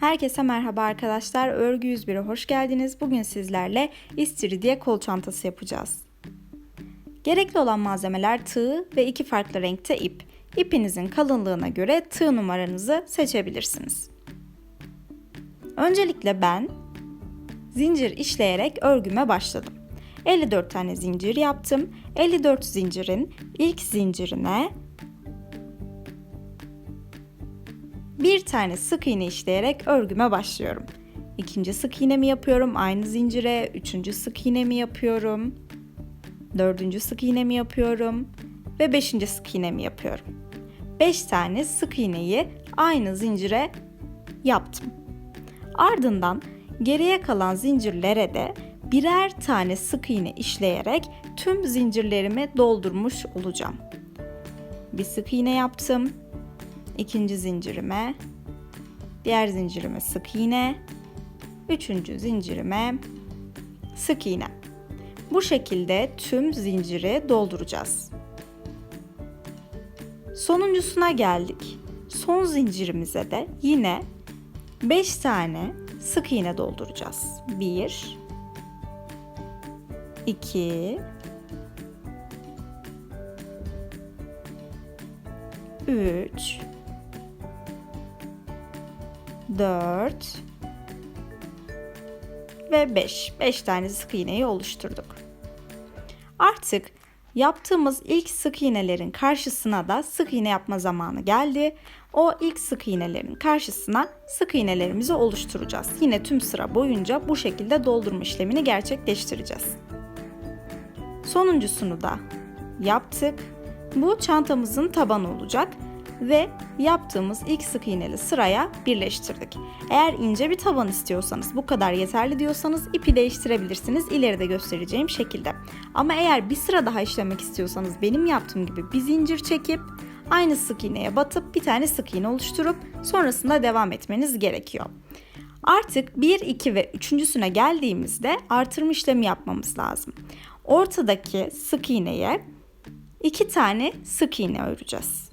Herkese merhaba arkadaşlar. Örgü 101'e hoş geldiniz. Bugün sizlerle istiridye kol çantası yapacağız. Gerekli olan malzemeler tığ ve iki farklı renkte ip. İpinizin kalınlığına göre tığ numaranızı seçebilirsiniz. Öncelikle ben zincir işleyerek örgüme başladım. 54 tane zincir yaptım. 54 zincirin ilk zincirine bir tane sık iğne işleyerek örgüme başlıyorum. İkinci sık iğnemi yapıyorum aynı zincire. Üçüncü sık iğnemi yapıyorum. Dördüncü sık iğnemi yapıyorum. Ve beşinci sık iğnemi yapıyorum. Beş tane sık iğneyi aynı zincire yaptım. Ardından geriye kalan zincirlere de birer tane sık iğne işleyerek tüm zincirlerimi doldurmuş olacağım. Bir sık iğne yaptım ikinci zincirime, diğer zincirime sık iğne, üçüncü zincirime sık iğne. Bu şekilde tüm zinciri dolduracağız. Sonuncusuna geldik. Son zincirimize de yine 5 tane sık iğne dolduracağız. 1 2 3 4 ve 5. 5 tane sık iğneyi oluşturduk. Artık yaptığımız ilk sık iğnelerin karşısına da sık iğne yapma zamanı geldi. O ilk sık iğnelerin karşısına sık iğnelerimizi oluşturacağız. Yine tüm sıra boyunca bu şekilde doldurma işlemini gerçekleştireceğiz. Sonuncusunu da yaptık. Bu çantamızın tabanı olacak ve yaptığımız ilk sık iğneli sıraya birleştirdik. Eğer ince bir taban istiyorsanız bu kadar yeterli diyorsanız ipi değiştirebilirsiniz ileride göstereceğim şekilde. Ama eğer bir sıra daha işlemek istiyorsanız benim yaptığım gibi bir zincir çekip aynı sık iğneye batıp bir tane sık iğne oluşturup sonrasında devam etmeniz gerekiyor. Artık 1, 2 ve 3.süne geldiğimizde artırma işlemi yapmamız lazım. Ortadaki sık iğneye 2 tane sık iğne öreceğiz.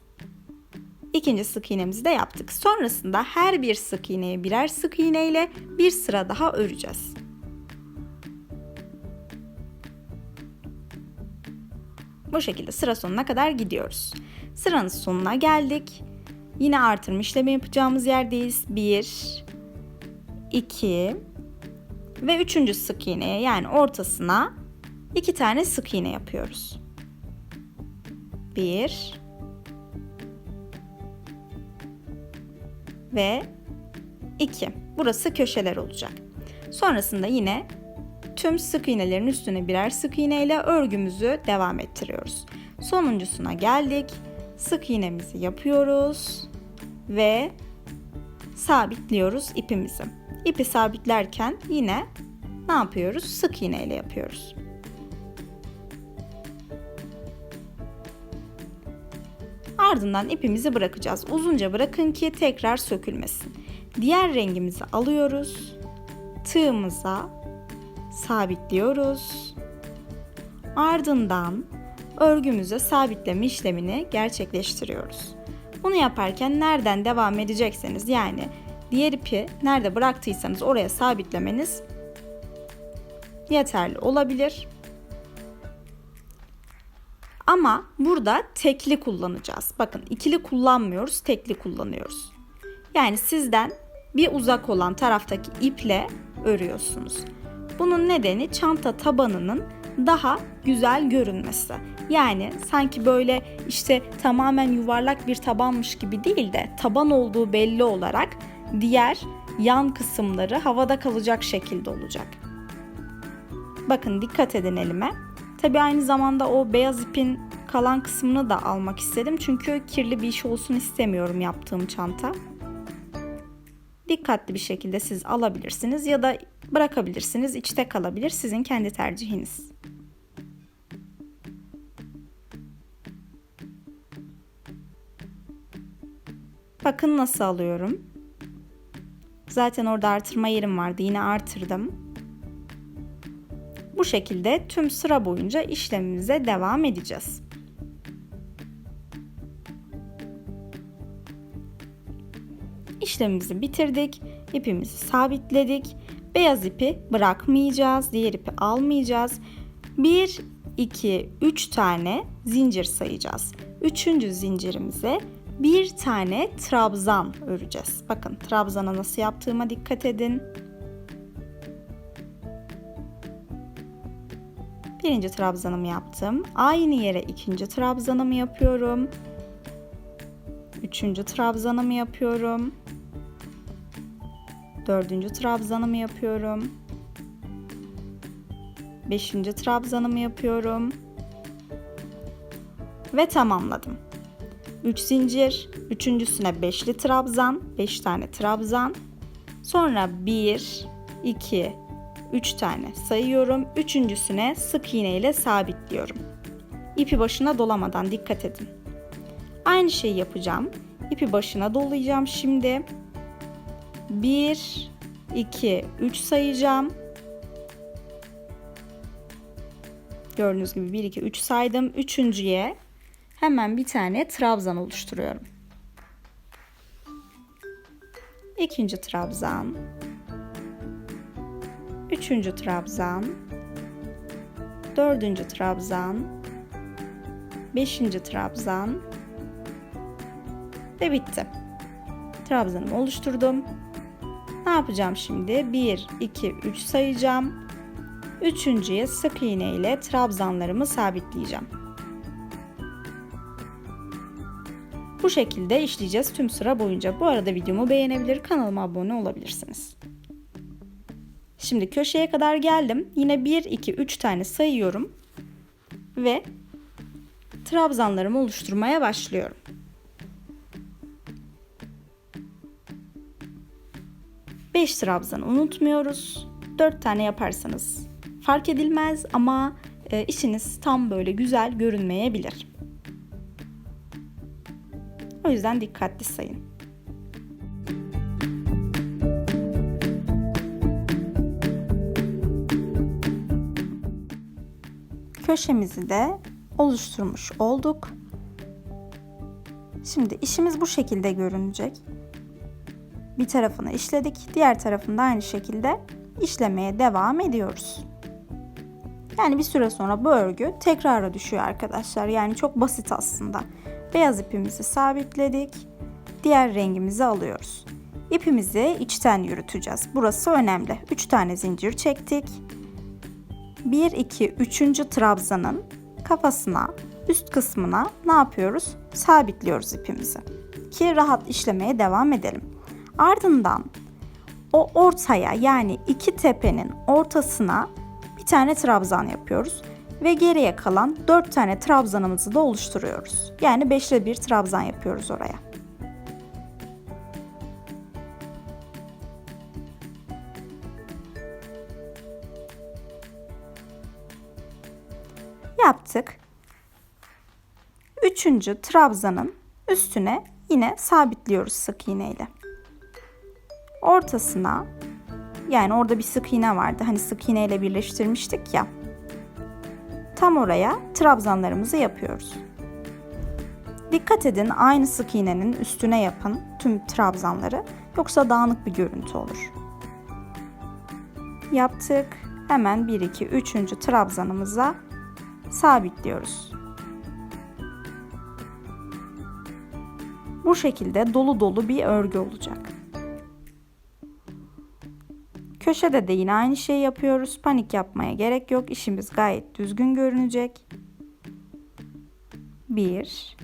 İkinci sık iğnemizi de yaptık. Sonrasında her bir sık iğneye birer sık iğne ile bir sıra daha öreceğiz. Bu şekilde sıra sonuna kadar gidiyoruz. Sıranın sonuna geldik. Yine artırma işlemi yapacağımız yerdeyiz. 1 2 ve üçüncü sık iğneye yani ortasına iki tane sık iğne yapıyoruz. 1 ve 2. Burası köşeler olacak. Sonrasında yine tüm sık iğnelerin üstüne birer sık iğne ile örgümüzü devam ettiriyoruz. Sonuncusuna geldik. Sık iğnemizi yapıyoruz ve sabitliyoruz ipimizi. İpi sabitlerken yine ne yapıyoruz? Sık iğne ile yapıyoruz. Ardından ipimizi bırakacağız. Uzunca bırakın ki tekrar sökülmesin. Diğer rengimizi alıyoruz. Tığımıza sabitliyoruz. Ardından örgümüze sabitleme işlemini gerçekleştiriyoruz. Bunu yaparken nereden devam edecekseniz yani diğer ipi nerede bıraktıysanız oraya sabitlemeniz yeterli olabilir. Ama burada tekli kullanacağız. Bakın ikili kullanmıyoruz, tekli kullanıyoruz. Yani sizden bir uzak olan taraftaki iple örüyorsunuz. Bunun nedeni çanta tabanının daha güzel görünmesi. Yani sanki böyle işte tamamen yuvarlak bir tabanmış gibi değil de taban olduğu belli olarak diğer yan kısımları havada kalacak şekilde olacak. Bakın dikkat edin elime. Tabi aynı zamanda o beyaz ipin kalan kısmını da almak istedim. Çünkü kirli bir iş olsun istemiyorum yaptığım çanta. Dikkatli bir şekilde siz alabilirsiniz ya da bırakabilirsiniz. İçte kalabilir. Sizin kendi tercihiniz. Bakın nasıl alıyorum. Zaten orada artırma yerim vardı. Yine artırdım. Şekilde tüm sıra boyunca işlemimize devam edeceğiz. işlemimizi bitirdik. İpimizi sabitledik. Beyaz ipi bırakmayacağız. Diğer ipi almayacağız. 1, 2, 3 tane zincir sayacağız. Üçüncü zincirimize bir tane trabzan öreceğiz. Bakın trabzana nasıl yaptığıma dikkat edin. Birinci trabzanımı yaptım. Aynı yere ikinci trabzanımı yapıyorum. Üçüncü trabzanımı yapıyorum. Dördüncü trabzanımı yapıyorum. Beşinci trabzanımı yapıyorum. Ve tamamladım. 3 zincir, üçüncüsüne beşli trabzan, 5 tane trabzan. Sonra 1, 2, 3 tane sayıyorum. Üçüncüsüne sık iğne ile sabitliyorum. İpi başına dolamadan dikkat edin. Aynı şeyi yapacağım. İpi başına dolayacağım şimdi. 1, 2, 3 sayacağım. Gördüğünüz gibi 1, 2, 3 saydım. Üçüncüye hemen bir tane trabzan oluşturuyorum. İkinci trabzan. Üçüncü trabzan. Dördüncü trabzan. Beşinci trabzan. Ve bitti. Trabzanımı oluşturdum. Ne yapacağım şimdi? 1, 2, 3 sayacağım. Üçüncüye sık iğne ile trabzanlarımı sabitleyeceğim. Bu şekilde işleyeceğiz tüm sıra boyunca. Bu arada videomu beğenebilir, kanalıma abone olabilirsiniz. Şimdi köşeye kadar geldim. Yine 1, 2, 3 tane sayıyorum. Ve trabzanlarımı oluşturmaya başlıyorum. Beş trabzanı unutmuyoruz. 4 tane yaparsanız fark edilmez ama e, işiniz tam böyle güzel görünmeyebilir. O yüzden dikkatli sayın. Köşemizi de oluşturmuş olduk. Şimdi işimiz bu şekilde görünecek. Bir tarafını işledik, diğer tarafını da aynı şekilde işlemeye devam ediyoruz. Yani bir süre sonra bu örgü tekrara düşüyor arkadaşlar. Yani çok basit aslında. Beyaz ipimizi sabitledik. Diğer rengimizi alıyoruz. İpimizi içten yürüteceğiz. Burası önemli. 3 tane zincir çektik. 1 2 3. trabzanın kafasına, üst kısmına ne yapıyoruz? Sabitliyoruz ipimizi. Ki rahat işlemeye devam edelim. Ardından o ortaya yani iki tepenin ortasına bir tane trabzan yapıyoruz ve geriye kalan 4 tane trabzanımızı da oluşturuyoruz. Yani 5'le bir trabzan yapıyoruz oraya. Yaptık. Üçüncü trabzanın üstüne yine sabitliyoruz sık iğneyle. Ortasına yani orada bir sık iğne vardı. Hani sık iğneyle birleştirmiştik ya. Tam oraya trabzanlarımızı yapıyoruz. Dikkat edin aynı sık iğnenin üstüne yapın tüm trabzanları yoksa dağınık bir görüntü olur. Yaptık. Hemen 1 2 3. trabzanımıza sabitliyoruz. Bu şekilde dolu dolu bir örgü olacak. Köşede de yine aynı şeyi yapıyoruz. Panik yapmaya gerek yok. İşimiz gayet düzgün görünecek. 1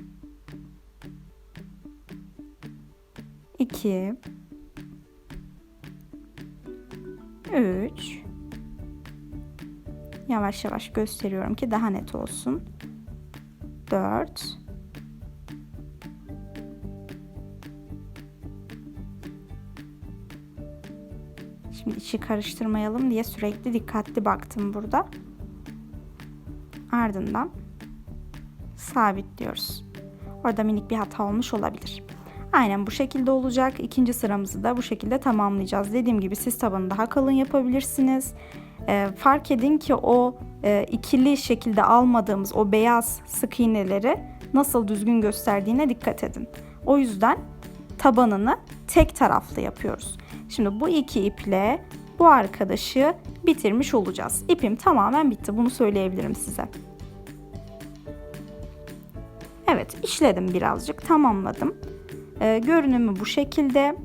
2 3 Yavaş yavaş gösteriyorum ki daha net olsun. 4 Şimdi içi karıştırmayalım diye sürekli dikkatli baktım burada. Ardından sabitliyoruz. Orada minik bir hata olmuş olabilir. Aynen bu şekilde olacak. İkinci sıramızı da bu şekilde tamamlayacağız. Dediğim gibi siz tabanı daha kalın yapabilirsiniz. E, fark edin ki o e, ikili şekilde almadığımız o beyaz sık iğneleri nasıl düzgün gösterdiğine dikkat edin. O yüzden tabanını tek taraflı yapıyoruz. Şimdi bu iki iple bu arkadaşı bitirmiş olacağız. İpim tamamen bitti. Bunu söyleyebilirim size. Evet işledim birazcık tamamladım. Ee, görünümü bu şekilde.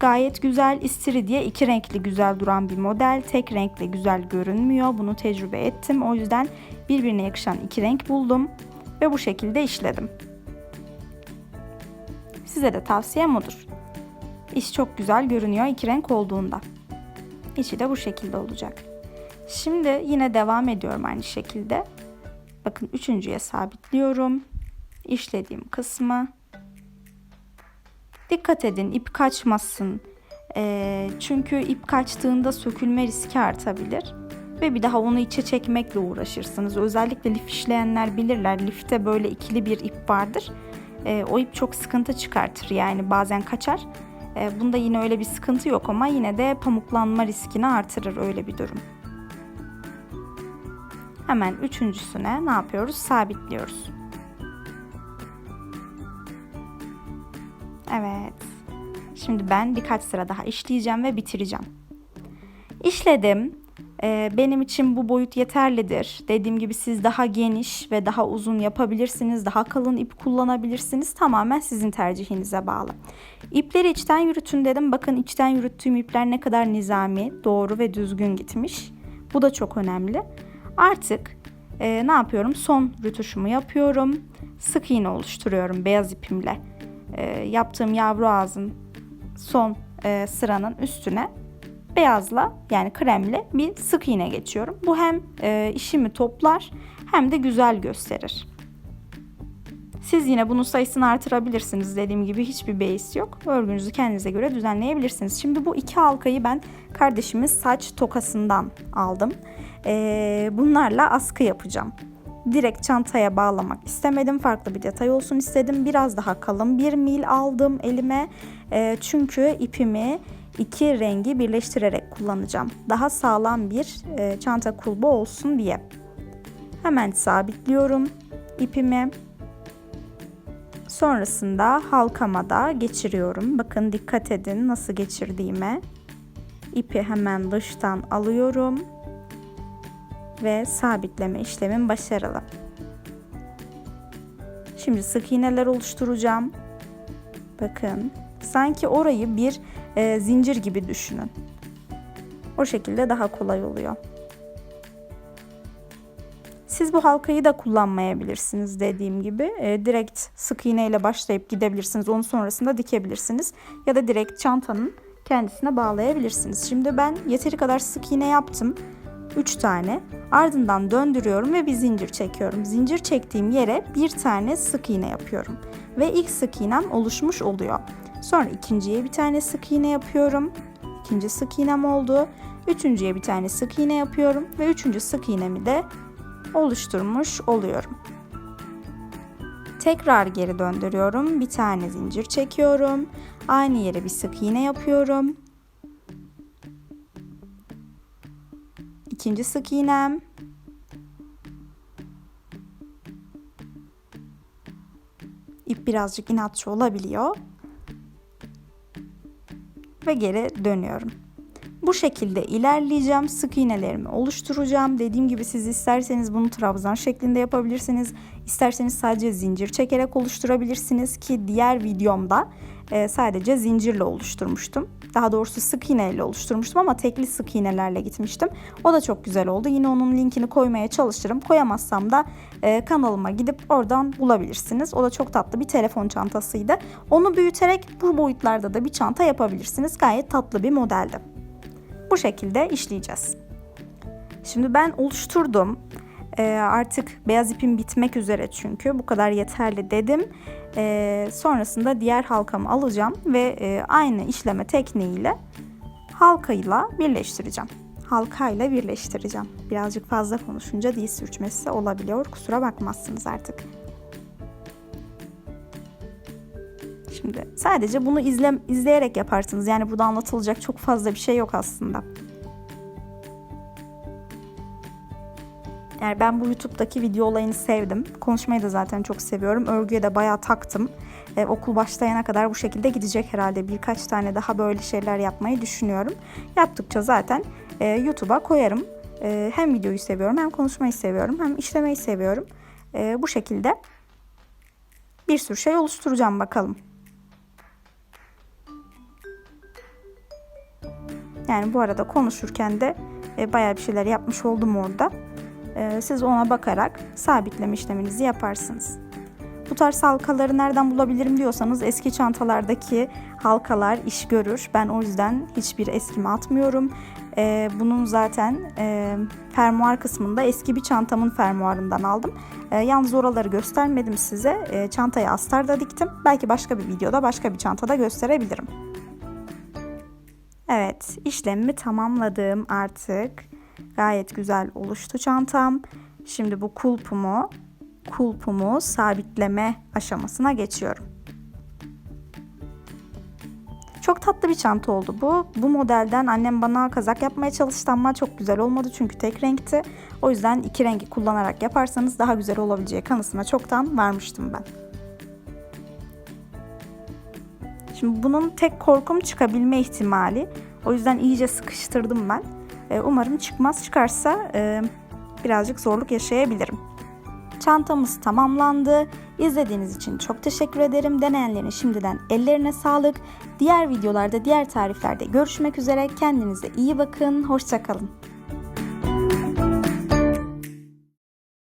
Gayet güzel istiridye iki renkli güzel duran bir model. Tek renkle güzel görünmüyor. Bunu tecrübe ettim. O yüzden birbirine yakışan iki renk buldum. Ve bu şekilde işledim. Size de tavsiyem odur. İş çok güzel görünüyor iki renk olduğunda. İçi de bu şekilde olacak. Şimdi yine devam ediyorum aynı şekilde. Bakın üçüncüye sabitliyorum. İşlediğim kısmı. Dikkat edin ip kaçmasın. E, çünkü ip kaçtığında sökülme riski artabilir. Ve bir daha onu içe çekmekle uğraşırsınız. Özellikle lif işleyenler bilirler. Lifte böyle ikili bir ip vardır. E, o ip çok sıkıntı çıkartır. Yani bazen kaçar. E, bunda yine öyle bir sıkıntı yok ama yine de pamuklanma riskini artırır öyle bir durum. Hemen üçüncüsüne ne yapıyoruz? Sabitliyoruz. Evet. Şimdi ben birkaç sıra daha işleyeceğim ve bitireceğim. İşledim. Ee, benim için bu boyut yeterlidir. Dediğim gibi siz daha geniş ve daha uzun yapabilirsiniz. Daha kalın ip kullanabilirsiniz. Tamamen sizin tercihinize bağlı. İpleri içten yürütün dedim. Bakın içten yürüttüğüm ipler ne kadar nizami, doğru ve düzgün gitmiş. Bu da çok önemli. Artık e, ne yapıyorum? Son rütuşumu yapıyorum. Sık iğne oluşturuyorum beyaz ipimle. E, yaptığım yavru ağzın son e, sıranın üstüne beyazla yani kremle bir sık iğne geçiyorum. Bu hem e, işimi toplar hem de güzel gösterir. Siz yine bunun sayısını artırabilirsiniz. Dediğim gibi hiçbir beis yok. Örgünüzü kendinize göre düzenleyebilirsiniz. Şimdi bu iki halkayı ben kardeşimin saç tokasından aldım. Ee, bunlarla askı yapacağım. Direkt çantaya bağlamak istemedim. Farklı bir detay olsun istedim. Biraz daha kalın bir mil aldım elime. Ee, çünkü ipimi iki rengi birleştirerek kullanacağım. Daha sağlam bir e, çanta kulbu olsun diye. Hemen sabitliyorum ipimi. Sonrasında halkama da geçiriyorum. Bakın dikkat edin nasıl geçirdiğime. İpi hemen dıştan alıyorum ve sabitleme işlemim başarılı. Şimdi sık iğneler oluşturacağım. Bakın sanki orayı bir e, zincir gibi düşünün. O şekilde daha kolay oluyor. Siz bu halkayı da kullanmayabilirsiniz dediğim gibi. E, direkt sık iğne ile başlayıp gidebilirsiniz. Onun sonrasında dikebilirsiniz. Ya da direkt çantanın kendisine bağlayabilirsiniz. Şimdi ben yeteri kadar sık iğne yaptım. 3 tane. Ardından döndürüyorum ve bir zincir çekiyorum. Zincir çektiğim yere bir tane sık iğne yapıyorum. Ve ilk sık iğnem oluşmuş oluyor. Sonra ikinciye bir tane sık iğne yapıyorum. İkinci sık iğnem oldu. Üçüncüye bir tane sık iğne yapıyorum ve üçüncü sık iğnemi de oluşturmuş oluyorum. Tekrar geri döndürüyorum. Bir tane zincir çekiyorum. Aynı yere bir sık iğne yapıyorum. İkinci sık iğnem. İp birazcık inatçı olabiliyor. Ve geri dönüyorum. Bu şekilde ilerleyeceğim. Sık iğnelerimi oluşturacağım. Dediğim gibi siz isterseniz bunu trabzan şeklinde yapabilirsiniz. İsterseniz sadece zincir çekerek oluşturabilirsiniz ki diğer videomda e, sadece zincirle oluşturmuştum. Daha doğrusu sık iğneyle oluşturmuştum ama tekli sık iğnelerle gitmiştim. O da çok güzel oldu. Yine onun linkini koymaya çalışırım. Koyamazsam da e, kanalıma gidip oradan bulabilirsiniz. O da çok tatlı bir telefon çantasıydı. Onu büyüterek bu boyutlarda da bir çanta yapabilirsiniz. Gayet tatlı bir modeldi. Bu şekilde işleyeceğiz. Şimdi ben oluşturdum. Ee, artık beyaz ipim bitmek üzere çünkü bu kadar yeterli dedim. Ee, sonrasında diğer halkamı alacağım ve e, aynı işleme tekniğiyle halkayla birleştireceğim. Halkayla birleştireceğim. Birazcık fazla konuşunca dil sürçmesi olabiliyor. Kusura bakmazsınız artık. Şimdi sadece bunu izle, izleyerek yaparsınız. Yani burada anlatılacak çok fazla bir şey yok aslında. Yani ben bu YouTube'daki video olayını sevdim. Konuşmayı da zaten çok seviyorum. Örgüye de bayağı taktım. E, okul başlayana kadar bu şekilde gidecek herhalde. Birkaç tane daha böyle şeyler yapmayı düşünüyorum. Yaptıkça zaten e, YouTube'a koyarım. E, hem videoyu seviyorum hem konuşmayı seviyorum hem işlemeyi seviyorum. E, bu şekilde bir sürü şey oluşturacağım bakalım. Yani bu arada konuşurken de e, bayağı bir şeyler yapmış oldum orada. E, siz ona bakarak sabitleme işleminizi yaparsınız. Bu tarz halkaları nereden bulabilirim diyorsanız eski çantalardaki halkalar iş görür. Ben o yüzden hiçbir eskime atmıyorum. E, bunun zaten e, fermuar kısmında eski bir çantamın fermuarından aldım. E, yalnız oraları göstermedim size. E, çantaya astar da diktim. Belki başka bir videoda başka bir çantada gösterebilirim. Evet, işlemimi tamamladım artık. Gayet güzel oluştu çantam. Şimdi bu kulpumu, kulpumu sabitleme aşamasına geçiyorum. Çok tatlı bir çanta oldu bu. Bu modelden annem bana kazak yapmaya çalıştı ama çok güzel olmadı çünkü tek renkti. O yüzden iki rengi kullanarak yaparsanız daha güzel olabileceği kanısına çoktan varmıştım ben. Şimdi bunun tek korkum çıkabilme ihtimali. O yüzden iyice sıkıştırdım ben. E, umarım çıkmaz. Çıkarsa e, birazcık zorluk yaşayabilirim. Çantamız tamamlandı. İzlediğiniz için çok teşekkür ederim. Deneyenlerin şimdiden ellerine sağlık. Diğer videolarda, diğer tariflerde görüşmek üzere. Kendinize iyi bakın. Hoşçakalın.